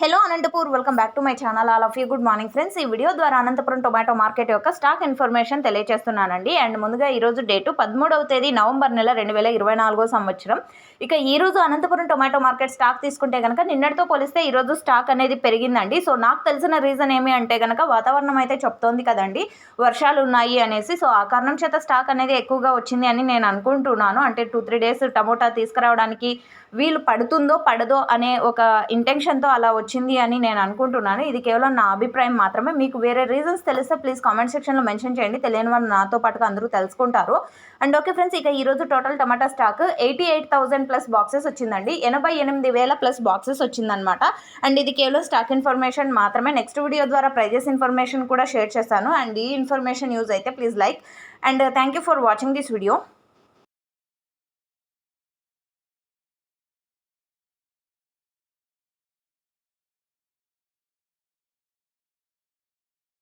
Hello Anantapur welcome back to my channel. All of you good morning friends. ఈ video ద్వారా Anantapuram tomato market యొక్క stock information తెలియజేస్తున్నానండి and ముందుగా ఈరోజు date పదమూడవ తేదీ నవంబర్ నెల రెండు వేల ఇరవై నాలుగో సంవత్సరం. ఇక ఈరోజు అనంతపురం టొమాటో మార్కెట్ స్టాక్ తీసుకుంటే కనుక నిన్నటితో పోలిస్తే ఈరోజు స్టాక్ అనేది పెరిగిందండి. సో నాకు తెలిసిన రీజన్ ఏమి అంటే కనుక వాతావరణం అయితే చెప్తోంది కదండి. వర్షాలు ఉన్నాయి అనేసి. సో ఆ కారణం చేత స్టాక్ అనేది ఎక్కువగా వచ్చింది అని నేను అనుకుంటున్నాను. అంటే టూ త్రీ డేస్ టమోటా తీసుకురావడానికి వీలు పడుతుందో పడదో అనే ఒక ఇంటెన్షన్తో అలా వచ్చింది అని నేను అనుకుంటున్నాను. ఇది కేవలం నా అభిప్రాయం మాత్రమే. మీకు వేరే రీజన్స్ తెలిస్తే ప్లీజ్ కామెంట్ సెక్షన్లో మెన్షన్ చేయండి. తెలియని వాళ్ళు నాతో పాటుగా అందరూ తెలుసుకుంటారు. అండ్ ఓకే ఫ్రెండ్స్ ఇక ఈరోజు total tomato stock eighty eight thousand plus boxes వచ్చిందండి. ఎనభై ఎనిమిది వేల ప్లస్ బాక్సెస్ వచ్చిందనమాట అండ్ ఇది కేవలం స్టాక్ ఇన్ఫర్మేషన్ మాత్రమే. నెక్స్ట్ వీడియో ద్వారా ప్రైజెస్ ఇన్ఫర్మేషన్ కూడా షేర్ చేస్తాను అండ్ ఈ ఇన్ఫర్మేషన్ యూజ్ అయితే please like and thank you for watching this video